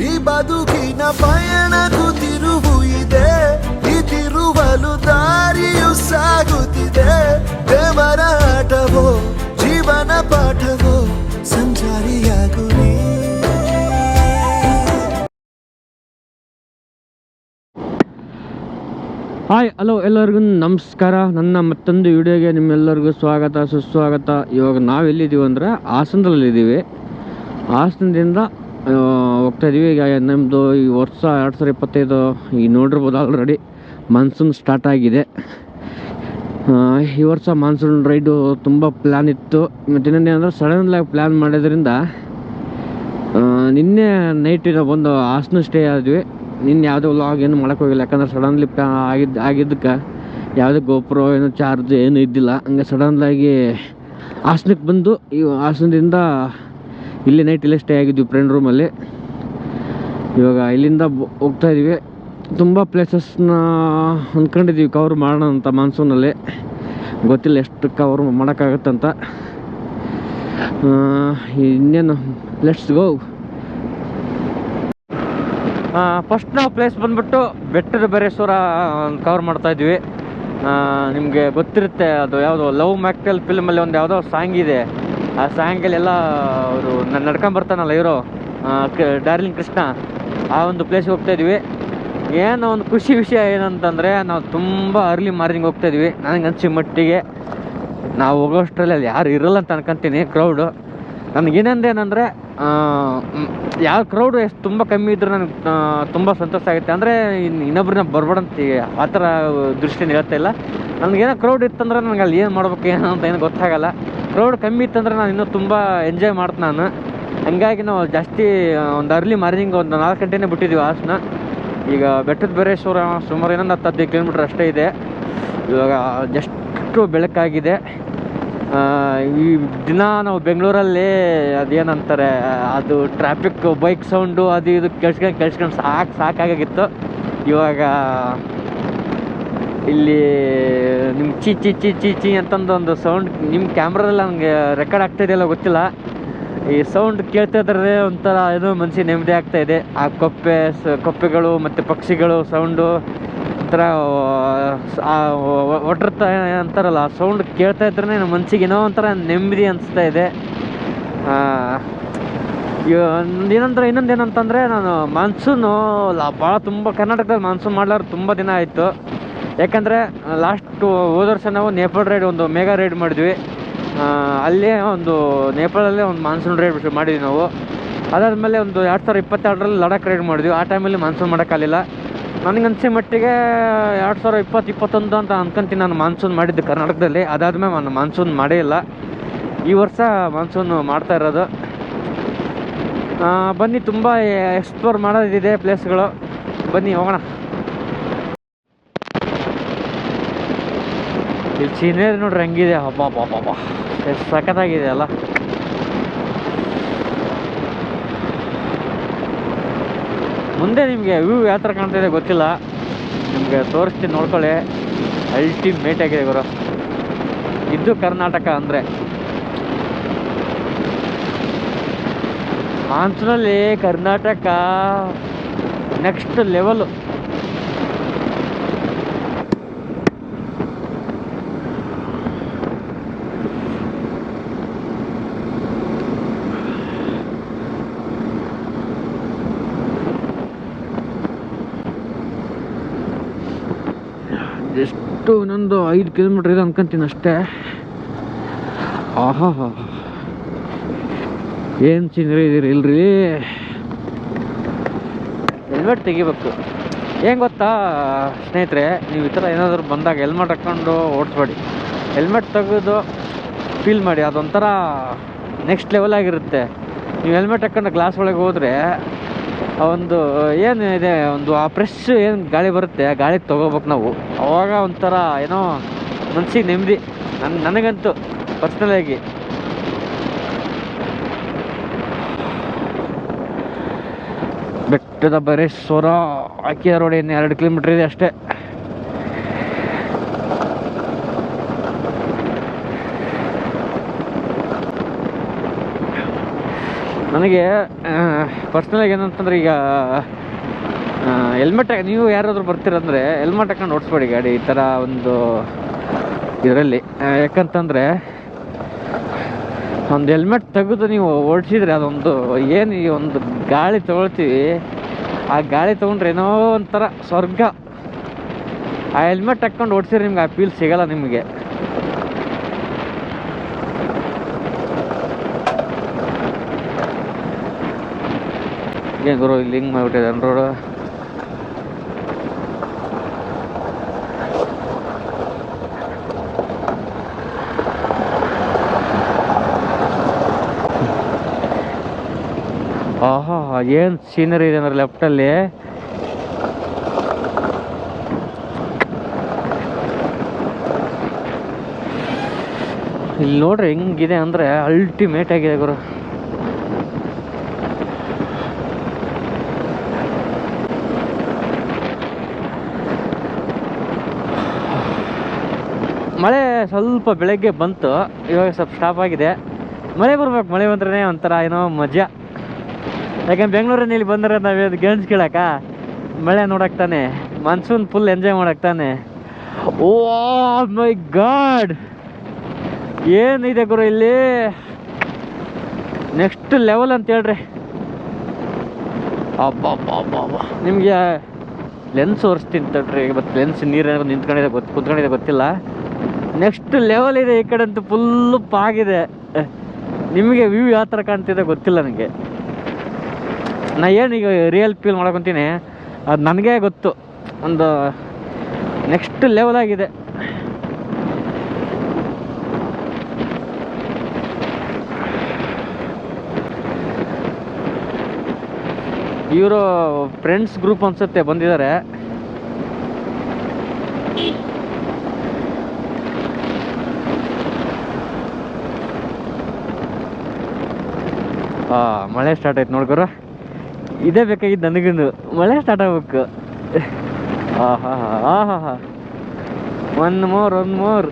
ಈ ಬದುಕಿನ ಪಯಣಕ್ಕೂ ತಿರುವು ಇದೆ. ಈ ತಿರುವಲು ದಾರಿಯು ಸಾಗುತ್ತಿದೆ. ದೇವರ ಆಟವೋ, ಜೀವನ ಪಾಠವೋ ಸಂಚಾರಿಯಾಗು ಹಾಯ್, ಹಲೋ ಎಲ್ಲರಿಗೂ ನಮಸ್ಕಾರ. ನನ್ನ ಮತ್ತೊಂದು ವಿಡಿಯೋಗೆ ನಿಮ್ಮೆಲ್ಲರಿಗೂ ಸ್ವಾಗತ, ಸುಸ್ವಾಗತ. ಇವಾಗ ನಾವೆಲ್ಲಿದ್ದೀವಿ ಅಂದರೆ ಹಾಸನದಲ್ಲಿದ್ದೀವಿ. ಹಾಸನದಿಂದ ಹೋಗ್ತಾ ಇದ್ದೀವಿ ಈಗ ನಮ್ಮದು ಈ ವರ್ಷ ಎರಡು ಸಾವಿರ ಇಪ್ಪತ್ತೈದು ಈ ನೋಡಿರ್ಬೋದು ಆಲ್ರೆಡಿ ಮಾನ್ಸೂನ್ ಸ್ಟಾರ್ಟ್ ಆಗಿದೆ. ಈ ವರ್ಷ ಮಾನ್ಸೂನ್ ರೈಡು ತುಂಬ ಪ್ಲ್ಯಾನ್ ಇತ್ತು. ಮತ್ತು ಇನ್ನೊಂದೇನಂದ್ರೆ ಸಡನ್ಲಾಗಿ ಪ್ಲ್ಯಾನ್ ಮಾಡೋದ್ರಿಂದ ನಿನ್ನೆ ನೈಟ್ ಬಂದು ಹಾಸನ ಸ್ಟೇ ಆದ್ವಿ. ನಿನ್ನೆ ಯಾವುದೇ ವ್ಲಾಗ್ ಏನು ಮಾಡೋಕೆ ಹೋಗಿಲ್ಲ. ಯಾಕಂದ್ರೆ ಸಡನ್ಲಿ ಪ್ಲಾ ಆಗಿದ್ದು ಆಗಿದ್ದಕ್ಕೆ ಯಾವುದೇ ಗೋಪುರ ಏನು ಚಾರ್ಜ್ ಏನು ಇದ್ದಿಲ್ಲ. ಹಂಗೆ ಸಡನ್ಲಾಗಿ ಹಾಸನಕ್ಕೆ ಬಂದು ಈ ಹಾಸನದಿಂದ ಇಲ್ಲಿ ನೈಟ್ ಇಲ್ಲೇ ಸ್ಟೇ ಆಗಿದ್ವಿ ಫ್ರೆಂಡ್ ರೂಮಲ್ಲಿ ಇವಾಗ ಇಲ್ಲಿಂದ ಹೋಗ್ತಾ ಇದ್ದೀವಿ ತುಂಬ ಪ್ಲೇಸಸ್ನ ಅಂದ್ಕೊಂಡಿದ್ದೀವಿ ಕವರ್ ಮಾಡೋಣ ಅಂತ ಮಾನ್ಸೂನಲ್ಲಿ ಗೊತ್ತಿಲ್ಲ ಎಷ್ಟು ಕವರ್ ಮಾಡೋಕ್ಕಾಗತ್ತಂತ. ಇನ್ನೇನು ಲೆಟ್ಸ್ ಗೋ ಫಸ್ಟ್ ನಾವು ಪ್ಲೇಸ್ ಬಂದ್ಬಿಟ್ಟು ಬೆಟ್ಟದ ಬರೇಶ್ವರ ಕವರ್ ಮಾಡ್ತಾ ಇದ್ವಿ. ನಿಮಗೆ ಗೊತ್ತಿರುತ್ತೆ ಅದು ಯಾವುದು ಲವ್ ಮ್ಯಾಕ್ಟಲ್ ಫಿಲ್ಮಲ್ಲಿ ಒಂದು ಯಾವುದೋ ಸಾಂಗ್ ಇದೆ. ಆ ಸಾಯಂಕಾಲ ಎಲ್ಲ ಅವರು ನಡ್ಕೊಂಡು ಬರ್ತಾನಲ್ಲ ಇವರು ಡಾರ್ಲಿಂಗ್ ಕೃಷ್ಣ, ಆ ಒಂದು ಪ್ಲೇಸ್ಗೆ ಹೋಗ್ತಾ ಇದ್ವಿ. ಏನೋ ಒಂದು ಖುಷಿ ವಿಷಯ ಏನಂತಂದರೆ ನಾವು ತುಂಬ ಅರ್ಲಿ ಮಾರ್ನಿಂಗ್ ಹೋಗ್ತಾ ಇದ್ವಿ. ನನಗೆ ಅನ್ಸಿ ಮಟ್ಟಿಗೆ ನಾವು ಹೋಗೋಷ್ಟರಲ್ಲಿ ಅಲ್ಲಿ ಯಾರು ಇರಲ್ಲ ಅಂತ ಅನ್ಕೊಂತೀನಿ ಕ್ರೌಡು ನನಗೇನಂದೇನಂದರೆ ಯಾವ ಕ್ರೌಡ್ ಎಷ್ಟು ತುಂಬ ಕಮ್ಮಿ ಇದ್ರೂ ನನಗೆ ತುಂಬ ಸಂತೋಷ ಆಗುತ್ತೆ. ಅಂದರೆ ಇನ್ನು ಇನ್ನೊಬ್ರನ್ನ ಬರ್ಬೇಡಂತ ಆ ಥರ ದೃಷ್ಟಿನ ಹೇಳ್ತಾ ಇಲ್ಲ. ನನಗೇನೋ ಕ್ರೌಡ್ ಇತ್ತಂದ್ರೆ ನನಗೆ ಅಲ್ಲಿ ಏನು ಮಾಡ್ಬೇಕು, ಏನು ಅಂತ ಏನು ಗೊತ್ತಾಗಲ್ಲ. ಕ್ರೌಡ್ ಕಮ್ಮಿ ಇತ್ತಂದ್ರೆ ನಾನು ಇನ್ನೂ ತುಂಬ ಎಂಜಾಯ್ ಮಾಡ್ತೀನಿ ನಾನು. ಹಂಗಾಗಿ ನಾವು ಜಾಸ್ತಿ ಒಂದು ಅರ್ಲಿ ಮಾರ್ನಿಂಗ್ ಒಂದು ನಾಲ್ಕು ಗಂಟೆನೇ ಬಿಟ್ಟಿದ್ದೀವಿ ಹಾಸನ ಈಗ ಬೆಟ್ಟದ ಬರೇಶ್ವರ ಸುಮಾರು ಇನ್ನೊಂದು ಹತ್ತು ಹದಿನೈದು ಕಿಲೋಮೀಟ್ರ್ ಅಷ್ಟೇ ಇದೆ. ಇವಾಗ ಜಸ್ಟು ಬೆಳಕಾಗಿದೆ. ಈ ದಿನ ನಾವು ಬೆಂಗಳೂರಲ್ಲಿ ಅದೇನಂತಾರೆ, ಅದು ಟ್ರಾಫಿಕ್ ಬೈಕ್ ಸೌಂಡು ಅದು ಇದು ಕೇಳ್ಸ್ಕೊಂಡು ಕೇಳ್ಸ್ಕೊಂಡು ಸಾಕು ಸಾಕಾಗಿತ್ತು. ಇವಾಗ ಇಲ್ಲಿ ನಿಮ್ಗೆ ಚಿ ಚಿ ಚಿ ಚಿ ಚಿ ಅಂತಂದು ಒಂದು ಸೌಂಡ್ ನಿಮ್ಮ ಕ್ಯಾಮ್ರಾದಲ್ಲಿ ನನಗೆ ರೆಕಾರ್ಡ್ ಆಗ್ತಾ ಇದೆಯಲ್ಲ ಗೊತ್ತಿಲ್ಲ. ಈ ಸೌಂಡ್ ಕೇಳ್ತಾ ಇದ್ರೆ ಒಂಥರ ಏನೋ ಮನಸ್ಸಿಗೆ ನೆಮ್ಮದಿ ಆಗ್ತಾ ಇದೆ. ಆ ಕೊಪ್ಪೆ, ಸ, ಕೊಪ್ಪೆಗಳು ಮತ್ತು ಪಕ್ಷಿಗಳು ಸೌಂಡು ಒಂಥರ, ಆ ಒಟ್ರತ ಅಂತಾರಲ್ಲ, ಆ ಸೌಂಡ್ ಕೇಳ್ತಾ ಇದ್ರೆ ನಮ್ಮ ಮನಸ್ಸಿಗೆ ಏನೋ ಒಂಥರ ನೆಮ್ಮದಿ ಅನಿಸ್ತಾ ಇದೆ. ಏನಂದ್ರೆ ಇನ್ನೊಂದು ಏನಂತಂದರೆ ನಾನು ಮಾನ್ಸೂನು ಭಾಳ ತುಂಬ ಕರ್ನಾಟಕದಲ್ಲಿ ಮಾನ್ಸೂನ್ ಮಾಡ್ಲಾರ ತುಂಬ ದಿನ ಆಯಿತು. ಯಾಕಂದರೆ ಲಾಸ್ಟ್ ಹೋದ ವರ್ಷ ನಾವು ನೇಪಾಳ ರೈಡ್ ಒಂದು ಮೇಗಾ ರೈಡ್ ಮಾಡಿದ್ವಿ. ಅಲ್ಲೇ ಒಂದು ನೇಪಾಳಲ್ಲೇ ಒಂದು ಮಾನ್ಸೂನ್ ರೈಡ್ ಮಾಡಿದ್ವಿ ನಾವು. ಅದಾದಮೇಲೆ ಒಂದು ಎರಡು ಸಾವಿರದ ಇಪ್ಪತ್ತೆರಡರಲ್ಲಿ ಲಡಾಖ್ ರೈಡ್ ಮಾಡಿದ್ವಿ. ಆ ಟೈಮಲ್ಲಿ ಮಾನ್ಸೂನ್ ಮಾಡೋಕ್ಕಾಗಲಿಲ್ಲ ನನಗೆ ಅನಿಸಿದ ಮಟ್ಟಿಗೆ ಎರಡು ಸಾವಿರ ಇಪ್ಪತ್ತು, ಇಪ್ಪತ್ತೊಂದು ಅಂತ ಅನ್ಕೊಂತೀನಿ ನಾನು ಮಾನ್ಸೂನ್ ಮಾಡಿದ್ದು ಕರ್ನಾಟಕದಲ್ಲಿ. ಅದಾದಮೇಲೆ ನಾನು ಮಾನ್ಸೂನ್ ಮಾಡೇ ಇಲ್ಲ. ಈ ವರ್ಷ ಮಾನ್ಸೂನ್ ಮಾಡ್ತಾ ಇರೋದು. ಬನ್ನಿ, ತುಂಬ ಎಕ್ಸ್ಪ್ಲೋರ್ ಮಾಡೋದಿದೆ ಪ್ಲೇಸ್ಗಳು. ಬನ್ನಿ, ಹೋಗೋಣ. ಇಲ್ಲಿ ಚೀನೇರಿ ನೋಡ್ರಿ ಹಂಗಿದೆ. ಹಬ್ಬ ಹಬ್ಬ ಎಷ್ಟು ಸಖತ್ತಾಗಿದೆ ಅಲ್ಲ ಮುಂದೆ ನಿಮಗೆ ವ್ಯೂ ಯಾವ ಥರ ಕಾಣ್ತಿದೆ ಗೊತ್ತಿಲ್ಲ. ನಿಮಗೆ ತೋರಿಸ್ತೀನಿ ನೋಡ್ಕೊಳ್ಳಿ. ಅಲ್ಟಿಮೇಟ್ ಆಗಿದೆ ಗುರು. ಇದು ಕರ್ನಾಟಕ ಅಂದರೆ. ಮಾನ್ಸೂನಲ್ಲಿ ಕರ್ನಾಟಕ ನೆಕ್ಸ್ಟ್ ಲೆವೆಲು ಎಷ್ಟು ಇನ್ನೊಂದು ಐದು ಕಿಲೋಮೀಟ್ರ್ ಇದೆ ಅನ್ಕೊಂತೀನಿ ಅಷ್ಟೇ. ಆಹಾ ಏನು ಚಿಂದ್ರೆ ಇದೀರಿ ಇಲ್ರಿ? ಹೆಲ್ಮೆಟ್ ತೆಗಿಬೇಕು. ಏನು ಗೊತ್ತಾ ಸ್ನೇಹಿತರೆ, ನೀವು ಈ ಥರ ಏನಾದರೂ ಬಂದಾಗ ಹೆಲ್ಮೆಟ್ ಹಾಕ್ಕೊಂಡು ಓಡಿಸ್ಬೇಡಿ. ಹೆಲ್ಮೆಟ್ ತೆಗೆದು ಫೀಲ್ ಮಾಡಿ, ಅದೊಂಥರ ನೆಕ್ಸ್ಟ್ ಲೆವೆಲ್ ಆಗಿರುತ್ತೆ. ನೀವು ಹೆಲ್ಮೆಟ್ ಹಾಕ್ಕೊಂಡು ಗ್ಲಾಸ್ ಒಳಗೆ ಹೋದರೆ ಒಂದು, ಏನು ಇದೆ, ಒಂದು, ಆ ಫ್ರೆಶ್ ಏನು ಗಾಳಿ ಬರುತ್ತೆ, ಆ ಗಾಳಿ ತೊಗೋಬೇಕು ನಾವು. ಅವಾಗ ಒಂಥರ ಏನೋ ಮನ್ಸಿಗೆ ನೆಮ್ಮದಿ. ನನ್ನ ನನಗಂತೂ ಪರ್ಸ್ನಲಾಗಿ ಬೆಟ್ಟದ ಬರೇಶ್ವರ, ಆಕಿಯ ರೋಡ್ ಇನ್ನು ಎರಡು ಕಿಲೋಮೀಟ್ರ್ ಇದೆ ಅಷ್ಟೇ. ನನಗೆ ಪರ್ಸ್ನಲಾಗಿ ಏನಂತಂದ್ರೆ ಈಗ ಹೆಲ್ಮೆಟ್ ನೀವು ಯಾರಾದರೂ ಬರ್ತೀರಂದರೆ ಹೆಲ್ಮೆಟ್ ಹಾಕೊಂಡು ಓಡಿಸ್ಬೇಡಿ ಗಾಡಿ, ಈ ಥರ ಒಂದು ಇದರಲ್ಲಿ. ಯಾಕಂತಂದರೆ ಒಂದು ಹೆಲ್ಮೆಟ್ ತೆಗೆದು ನೀವು ಓಡಿಸಿದ್ರೆ ಅದೊಂದು ಏನು ಈ ಒಂದು ಗಾಳಿ ತೊಗೊಳ್ತೀವಿ, ಆ ಗಾಳಿ ತೊಗೊಂಡ್ರೆ ಏನೋ ಒಂಥರ ಸ್ವರ್ಗ. ಆ ಹೆಲ್ಮೆಟ್ ಹಾಕ್ಕೊಂಡು ಓಡಿಸಿದ್ರೆ ನಿಮ್ಗೆ ಆ ಫೀಲ್ ಸಿಗಲ್ಲ ನಿಮಗೆ. ಏನು ಗುರು, ಇಲ್ಲಿ ಹಿಂಗೆ ಮಾಡಿಬಿಟ್ಟಿದೆ ರೋಡು ಆಹಾ, ಏನು ಸೀನರಿ ಇದೆ ಅಂದ್ರೆ ಲೆಫ್ಟಲ್ಲಿ ಇಲ್ಲಿ ನೋಡ್ರಿ ಹೆಂಗಿದೆ ಅಂದ್ರೆ ಅಲ್ಟಿಮೇಟ್ ಆಗಿದೆ ಗುರು. ಮಳೆ ಸ್ವಲ್ಪ ಬೆಳಗ್ಗೆ ಬಂತು, ಇವಾಗ ಸ್ವಲ್ಪ ಸ್ಟಾಪ್ ಆಗಿದೆ. ಮಳೆ ಬರ್ಬೇಕು, ಮಳೆ ಬಂದ್ರೆ ಒಂಥರ ಏನೋ ಮಜಾ. ಯಾಕಂದ್ರೆ ಬೆಂಗಳೂರಲ್ಲಿ ಇಲ್ಲಿ ಬಂದ್ರೆ ನಾವು ಅದು ಗೆಣಸು ಕೀಳಕ ಮಳೆ ನೋಡಕ್ತಾನೆ ಮಾನ್ಸೂನ್ ಫುಲ್ ಎಂಜಾಯ್ ಮಾಡಕ್ತಾನೆ ಓ ಮೈ ಗಾಡ್ ಏನಿದೆ ಗುರು ಇಲ್ಲಿ? ನೆಕ್ಸ್ಟ್ ಲೆವೆಲ್ ಅಂತ ಹೇಳ್ರಿ. ಅಬ್ಬಬ್ಬಬ್ಬಬ್ಬ. ನಿಮಗೆ ಲೆನ್ಸ್ ಒರೆಸ್ತೀನಿ ತಡ್ರಿ ಮತ್ತು ಲೆನ್ಸ್ ನೀರೇನಾದ್ರು ನಿಂತ್ಕೊಂಡಿದೆ ಗೊತ್ತು ಕುತ್ಕೊಂಡಿದೆ ಗೊತ್ತಿಲ್ಲ. ನೆಕ್ಸ್ಟ್ ಲೆವೆಲ್ ಇದೆ ಈ ಕಡೆ ಅಂತೂ ಫುಲ್ಲು ಪಾಗಿದೆ. ನಿಮಗೆ ವ್ಯೂ ಯಾವ ಥರ ಕಾಣ್ತಿದೆ ಗೊತ್ತಿಲ್ಲ ನನಗೆ. ನಾ ಏನು ಈಗ ರಿಯಲ್ ಫೀಲ್ ಮಾಡ್ಕೊತೀನಿ ಅದು ನನಗೇ ಗೊತ್ತು. ಒಂದು ನೆಕ್ಸ್ಟ್ ಲೆವೆಲ್ ಆಗಿದೆ. ಇವರು ಫ್ರೆಂಡ್ಸ್ ಗ್ರೂಪ್ ಅನ್ಸುತ್ತೆ ಬಂದಿದ್ದಾರೆ ಹಾ ಮಳೆ ಸ್ಟಾರ್ಟ್ ಆಯ್ತು ನೋಡ್ಕೋರ ಇದೇ ಬೇಕಾಗಿದ್ದು ನನಗಿಂದು. ಮಳೆ ಸ್ಟಾರ್ಟ್ ಆಗ್ಬೇಕು. ಆಹಾಹಾ ಆಹಾ. ಹಾ ಮೋರ್ ಒನ್ ಮೋರ್.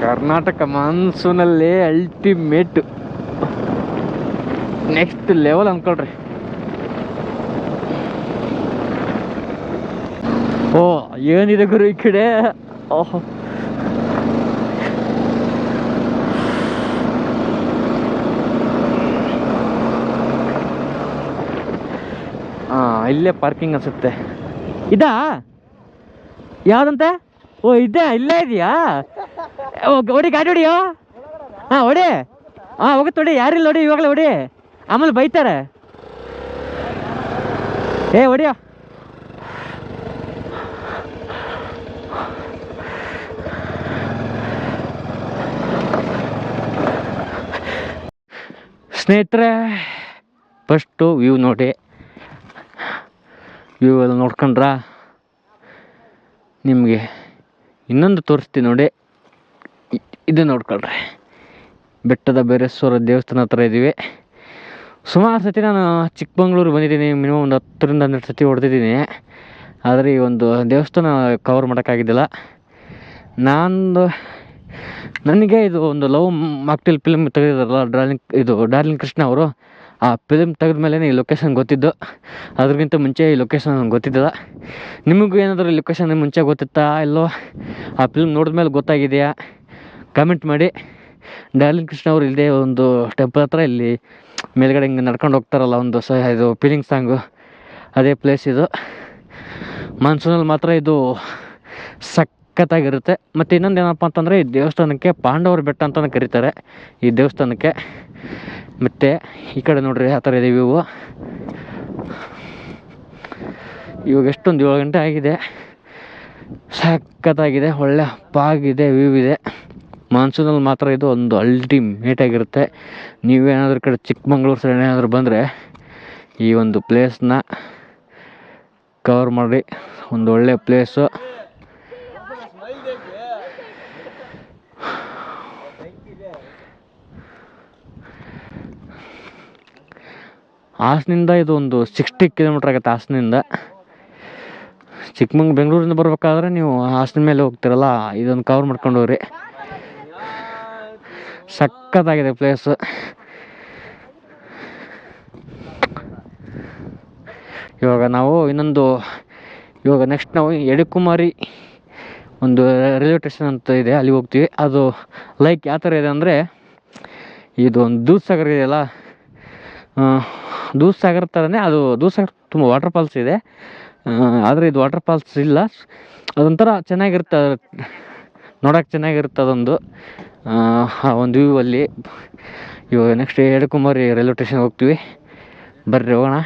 ಕರ್ನಾಟಕ ಮಾನ್ಸೂನಲ್ಲಿ ಅಲ್ಟಿಮೇಟ್ ನೆಕ್ಸ್ಟ್ ಲೆವೆಲ್ ಅನ್ಕೊಳ್ರಿ. ಓ ಏನಿದೆ ಗುರು ಈ ಕಡೆ ಓಹ್ ಹಾ ಇಲ್ಲೇ ಪಾರ್ಕಿಂಗ್ ಅನ್ಸುತ್ತೆ ಇದಾ ಯಾವ್ದಂತೆ? ಓ ಇದೆ ಇಲ್ಲೇ ಇದೆಯಾ? ಹೊಡಿ ಗಾಡಿ ಹೊಡಿಯೋ? ಹಾಂ, ಹೊಡಿ. ಹಾಂ ಹೋಗುತ್ತೆ ಹೊಡಿ. ಯಾರಿಲ್ಲ ಹೊಡಿ ಇವಾಗಲೇ ಹೊಡಿ. ಆಮೇಲೆ ಬೈತಾರೆ. ಏ, ಹೊಡಿಯೋ. ಸ್ನೇಹಿತರೆ ಫಸ್ಟು ವ್ಯೂ ನೋಡಿ. ವ್ಯೂ ಎಲ್ಲ ನೋಡ್ಕೊಂಡ್ರ ನಿಮಗೆ ಇನ್ನೊಂದು ತೋರಿಸ್ತೀನಿ ನೋಡಿ. ಇದು ನೋಡ್ಕೊಳ್ರಿ. ಬೆಟ್ಟದ ಬೇರೇಶ್ವರ ದೇವಸ್ಥಾನ ಹತ್ರ ಇದ್ದೀವಿ ಸುಮಾರು ಸತಿ ನಾನು ಚಿಕ್ಕಮಂಗ್ಳೂರು ಬಂದಿದ್ದೀನಿ ಮಿನಿಮಮ್ ಒಂದು ಹತ್ತರಿಂದ ಹನ್ನೆರಡು ಸತಿ ಹೊಡೆದಿದ್ದೀನಿ. ಆದರೆ ಈ ಒಂದು ದೇವಸ್ಥಾನ ಕವರ್ ಮಾಡೋಕ್ಕಾಗಿದ್ದಿಲ್ಲ. ನಾನು ನನಗೆ ಇದು ಒಂದು ಲವ್ ಮಾಕ್ಟಿಲ್ ಫಿಲ್ಮ್ ತೆಗೆದಿದ್ರಲ್ಲ, ಡಾರ್ಲಿಂಗ್ ಇದು ಡಾರ್ಲಿಂಗ್ ಕೃಷ್ಣ ಅವರು, ಆ ಫಿಲ್ಮ್ ತೆಗೆದ ಮೇಲೆ ಈ ಲೊಕೇಶನ್ ಗೊತ್ತಿದ್ದು. ಅದ್ರಗಿಂತ ಮುಂಚೆ ಈ ಲೊಕೇಶನ್ ಗೊತ್ತಿದ್ದಿಲ್ಲ. ನಿಮಗೂ ಏನಾದರೂ ಈ ಲೊಕೇಶನ್ ಮುಂಚೆ ಗೊತ್ತಿತ್ತಾ ಇಲ್ಲೋ ಆ ಫಿಲ್ಮ್ ನೋಡಿದ ಮೇಲೆ ಗೊತ್ತಾಗಿದೆಯಾ? ಕಮೆಂಟ್ ಮಾಡಿ. ಡಾರ್ಲಿಂಗ್ ಕೃಷ್ಣ ಅವರು ಇಲ್ಲದೆ ಒಂದು ಟೆಂಪಲ್ ಹತ್ರ ಇಲ್ಲಿ ಮೇಲ್ಗಡೆ ಹಿಂಗೆ ನಡ್ಕೊಂಡು ಹೋಗ್ತಾರಲ್ಲ, ಒಂದು ಸ ಇದು ಫೀಲಿಂಗ್ ಸಾಂಗು ಅದೇ ಪ್ಲೇಸ್ ಇದು. ಮಾನ್ಸೂನಲ್ಲಿ ಮಾತ್ರ ಇದು ಸಖತ್ತಾಗಿರುತ್ತೆ. ಮತ್ತು ಇನ್ನೊಂದು ಏನಪ್ಪ ಅಂತಂದರೆ, ಈ ದೇವಸ್ಥಾನಕ್ಕೆ ಪಾಂಡವರ ಬೆಟ್ಟ ಅಂತಲೇ ಕರೀತಾರೆ. ಈ ದೇವಸ್ಥಾನಕ್ಕೆ. ಮತ್ತು ಈ ಕಡೆ ನೋಡ್ರಿ, ಆ ಥರ ಇದೆ ವ್ಯೂ. ಇವಾಗ ಎಷ್ಟೊಂದು ಏಳು ಗಂಟೆ ಆಗಿದೆ. ಸಖತ್ತಾಗಿದೆ, ಒಳ್ಳೆ ಪಾಗಿದೆ ವ್ಯೂ ಇದೆ. ಮಾನ್ಸೂನಲ್ಲಿ ಮಾತ್ರ ಇದು ಒಂದು ಅಲ್ಟಿಮೇಟ್ ಆಗಿರುತ್ತೆ ನೀವೇನಾದ್ರೂ ಕಡೆ ಚಿಕ್ಕಮಂಗ್ಳೂರು ಸೈಡ್ ಏನಾದರೂ ಬಂದರೆ, ಈ ಒಂದು ಪ್ಲೇಸ್ನ ಕವರ್ ಮಾಡಿ. ಒಂದು ಒಳ್ಳೆ ಪ್ಲೇಸು ಹಾಸನಿಂದ ಇದು ಒಂದು ಸಿಕ್ಸ್ಟಿ ಕಿಲೋಮೀಟ್ರ್ ಆಗುತ್ತೆ ಹಾಸನಿಂದ. ಚಿಕ್ಕಮಂಗ್ ಬೆಂಗಳೂರಿಂದ ಬರ್ಬೇಕಾದ್ರೆ ನೀವು ಹಾಸನ ಮೇಲೆ ಹೋಗ್ತಿರಲ್ಲ ಇದೊಂದು ಕವರ್ ಮಾಡ್ಕೊಂಡು ಹೋಗ್ರಿ. ಸಖತ್ತಾಗಿದೆ ಪ್ಲೇಸ್ ಇವಾಗ ನಾವು ಇನ್ನೊಂದು, ಇವಾಗ ನೆಕ್ಸ್ಟ್ ನಾವು ಎಡಕುಮಾರಿ ಒಂದು ರೈಲ್ವೆ ಸ್ಟೇಷನ್ ಅಂತ ಇದೆ ಅಲ್ಲಿಗೆ ಹೋಗ್ತೀವಿ. ಅದು ಲೈಕ್ ಯಾವ ಥರ ಇದೆ ಅಂದರೆ ಇದು ಒಂದು ದೂದ್ ಸಾಗರ್ ಇದೆಯಲ್ಲ ಆ, ದೂದ್ ಸಾಗರ್ ಥರನೇ ಅದು ದೂದ್ ಸಾಗರ್ ತುಂಬ ವಾಟರ್ ಫಾಲ್ಸ್ ಇದೆ. ಆದರೆ ಇದು ವಾಟರ್ ಫಾಲ್ಸ್ ಇಲ್ಲ. ಅದೊಂಥರ ಚೆನ್ನಾಗಿರುತ್ತೆ ನೋಡೋಕೆ ಚೆನ್ನಾಗಿರುತ್ತೆ ಅದೊಂದು. ಆ, ಒಂದು ವ್ಯೂ ಅಲ್ಲಿ ಇವಾಗ ನೆಕ್ಸ್ಟ್ ಎಡಕುಮಾರಿ ರೈಲ್ವೆ ಸ್ಟೇಷನ್ ಹೋಗ್ತೀವಿ. ಬರ್ರಿ ಹೋಗೋಣ.